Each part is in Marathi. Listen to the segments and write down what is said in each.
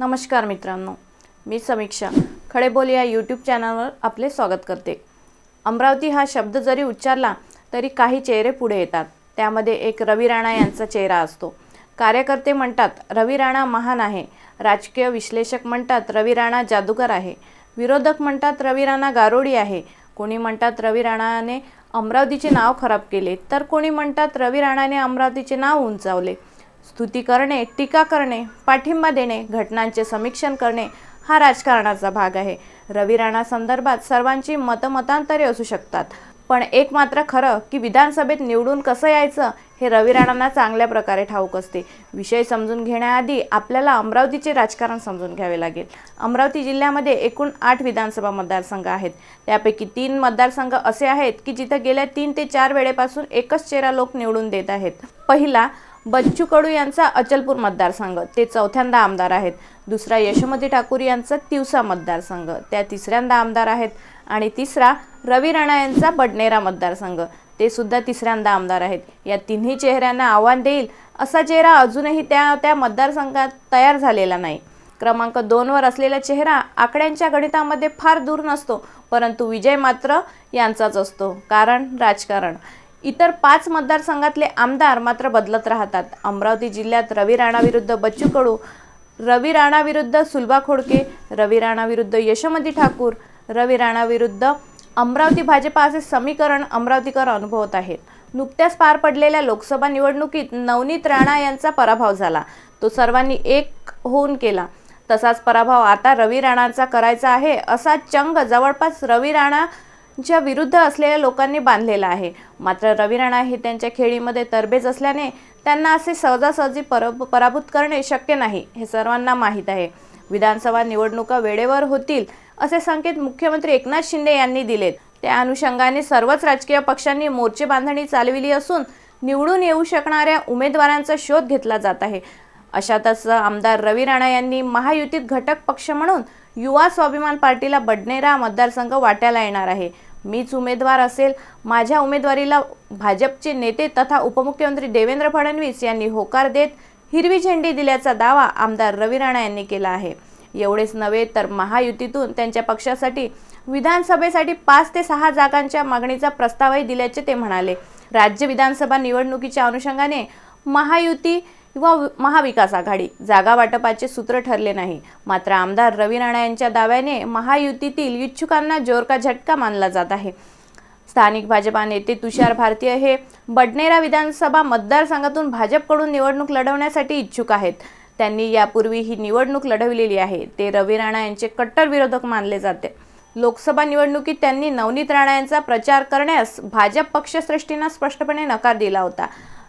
नमस्कार मित्रांनो मी समीक्षा खडेबोल या यूट्यूब चॅनलवर आपले स्वागत करते. अमरावती हा शब्द जरी उच्चारला तरी काही चेहरे पुढे येतात. त्यामध्ये एक रवी राणा यांचा चेहरा असतो. कार्यकर्ते म्हणतात रवी राणा महान आहे. राजकीय विश्लेषक म्हणतात रवी राणा जादूगर आहे. विरोधक म्हणतात रवी राणा गारोडी आहे. कोणी म्हणतात रवी राणाने अमरावतीचे नाव खराब केले. तर कोणी म्हणतात रवी राणाने अमरावतीचे नाव उंचावले. स्तुती करणे टीका करणे पाठिंबा देणे घटनांचे समीक्षण करणे हा राजकारणाचा भाग आहे. रवी राणा संदर्भात सर्वांची मतमतांतरे असू शकतात. पण एक मात्र खरं की विधानसभेत निवडून कसं यायचं हे रवी राणांना चांगल्या प्रकारे ठाऊक असते. विषय समजून घेण्याआधी आपल्याला अमरावतीचे राजकारण समजून घ्यावे लागेल. अमरावती जिल्ह्यामध्ये एकूण आठ विधानसभा मतदारसंघ आहेत. त्यापैकी तीन मतदारसंघ असे आहेत की जिथं गेल्या तीन ते चार वेळेपासून एकच चेहरा लोक निवडून देत आहेत. पहिला बच्चू कडू यांचा अचलपूर मतदारसंघ. ते चौथ्यांदा आमदार आहेत. दुसरा यशोमती ठाकूर यांचा तिवसा मतदारसंघ. त्या तिसऱ्यांदा आमदार आहेत. आणि तिसरा रवी राणा यांचा बडनेरा मतदारसंघ. ते सुद्धा तिसऱ्यांदा आमदार आहेत. या तिन्ही चेहऱ्यांना आव्हान देईल असा चेहरा अजूनही त्या त्या मतदारसंघात तयार झालेला नाही. क्रमांक दोनवर असलेला चेहरा आकड्यांच्या गणितामध्ये फार दूर नसतो परंतु विजय मात्र यांचाच असतो. कारण राजकारण. इतर पाच मतदारसंघातले आमदार मात्र बदलत राहतात. अमरावती जिल्ह्यात रवी राणाविरुद्ध बच्चू कडू रवी राणाविरुद्ध सुलभा खोडके रवी राणाविरुद्ध यशोमती ठाकूर रवी राणाविरुद्ध अमरावती भाजपा असे समीकरण अमरावतीकर अनुभवत आहेत. नुकत्याच पार पडलेल्या लोकसभा निवडणुकीत नवनीत राणा यांचा पराभव झाला. तो सर्वांनी एक होऊन केला. तसाच पराभव आता रवी राणांचा करायचा आहे असा चंग जवळपास रवी ज्या विरुद्ध असलेल्या लोकांनी बांधलेला आहे. मात्र रवी राणा हे त्यांच्या खेळीमध्ये तरबेज असल्याने त्यांना असे सहजासहजी पर पराभूत करणे शक्य नाही हे सर्वांना माहीत आहे. विधानसभा निवडणुका वेळेवर होतील असे संकेत मुख्यमंत्री एकनाथ शिंदे यांनी दिलेत. त्या अनुषंगाने सर्वच राजकीय पक्षांनी मोर्चे बांधणी चालविली असून निवडून येऊ शकणाऱ्या उमेदवारांचा शोध घेतला जात आहे. अशातच आमदार रवी राणा यांनी महायुतीत घटक पक्ष म्हणून युवा स्वाभिमान पार्टीला बडनेरा मतदारसंघ वाट्याला येणार आहे. मीच उमेदवार असेल माझ्या उमेदवारीला भाजपचे नेते तथा उपमुख्यमंत्री देवेंद्र फडणवीस यांनी होकार देत हिरवी झेंडी दिल्याचा दावा आमदार रवी राणा यांनी केला आहे. एवढेच नव्हे तर महायुतीतून त्यांच्या पक्षासाठी विधानसभेसाठी पाच ते सहा जागांच्या मागणीचा प्रस्तावही दिल्याचे ते म्हणाले. राज्य विधानसभा निवडणुकीच्या अनुषंगाने महायुती किंवा महाविकास आघाडी. जागा वाटपाचे सूत्र ठरले नाही. मात्र आमदार रवी राणा यांच्या दाव्याने महायुतीतील इच्छुकांना जोरका झटका मानला जात आहे. स्थानिक भाजपा नेते तुषार भारतीय हे बडनेरा विधानसभा मतदारसंघातून भाजपकडून निवडणूक लढवण्यासाठी इच्छुक आहेत. त्यांनी यापूर्वी ही निवडणूक लढवलेली आहे. ते रवी राणा यांचे कट्टर विरोधक मानले जाते. लोकसभा निवडणुकीत त्यांनी नवनीत राणा यांचा प्रचार करण्यास भाजप पक्षश्रेष्ठींना स्पष्टपणे नकार दिला होता.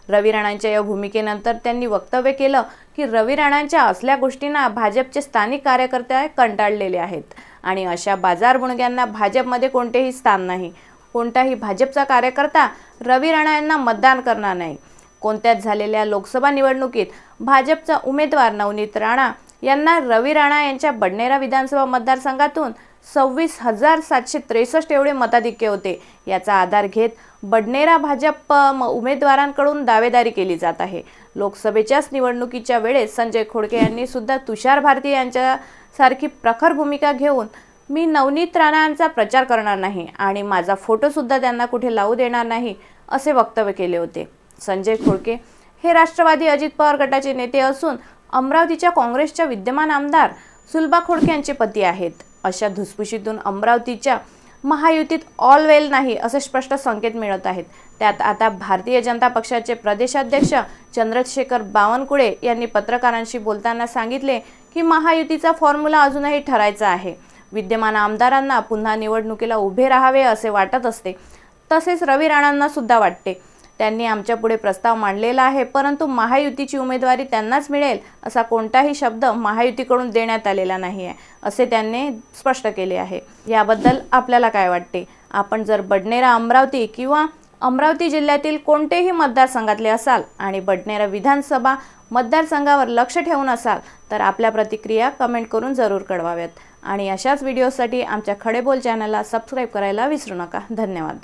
रवी राणांच्या या भूमिकेनंतर त्यांनी वक्तव्य केलं की रवी राणांच्या असल्या गोष्टींना भाजपचे स्थानिक कार्यकर्ते कंटाळलेले आहेत. आणि अशा बाजार बुणग्यांना भाजपमध्ये कोणतेही स्थान नाही. कोणताही भाजपचा कार्यकर्ता रवी राणा यांना मतदान करणार नाही. कोणत्याच झालेल्या लोकसभा निवडणुकीत भाजपचा उमेदवार नवनीत राणा यांना रवी राणा यांच्या बडनेरा विधानसभा मतदारसंघातून सव्वीस हजार सातशे त्रेसष्ट एवढे मताधिक्य होते. याचा आधार घेत बडनेरा भाजप म- उमेदवारांकडून दावेदारी केली जात आहे. लोकसभेच्याच निवडणुकीच्या वेळेस संजय खोडके यांनी सुद्धा तुषार भारती यांच्यासारखी प्रखर भूमिका घेऊन मी नवनीत राणा यांचा प्रचार करणार नाही आणि माझा फोटोसुद्धा त्यांना कुठे लावू देणार नाही असे वक्तव्य केले होते. संजय खोडके हे राष्ट्रवादी अजित पवार गटाचे नेते असून अमरावतीच्या काँग्रेसच्या विद्यमान आमदार सुलभा खोडके यांचे पती आहेत. अशा धुसफुशीतून अमरावतीच्या महायुतीत ऑल वेल नाही असे स्पष्ट संकेत मिळत आहेत. त्यात आता भारतीय जनता पक्षाचे प्रदेशाध्यक्ष चंद्रशेखर बावनकुळे यांनी पत्रकारांशी बोलताना सांगितले की महायुतीचा फॉर्म्युला अजूनही ठरायचा आहे. विद्यमान आमदारांना पुन्हा निवडणुकीला उभे राहावे असे वाटत असते. तसेच रवी राणांना सुद्धा वाटते. त्यांनी आमच्यापुढे प्रस्ताव मांडलेला आहे. परंतु महायुतीची उमेदवारी त्यांनाच मिळेल असा कोणताही शब्द महायुतीकडून देण्यात आलेला नाही आहे असे त्यांनी स्पष्ट केले आहे. याबद्दल आपल्याला काय वाटते? आपण जर बडनेरा अमरावती किंवा अमरावती जिल्ह्यातील कोणतेही मतदारसंघातले असाल आणि बडनेरा विधानसभा मतदारसंघावर लक्ष ठेवून असाल तर आपल्या प्रतिक्रिया कमेंट करून जरूर कळवाव्यात. आणि अशाच व्हिडिओसाठी आमच्या खडेबोल चॅनलला सबस्क्राईब करायला विसरू नका. धन्यवाद.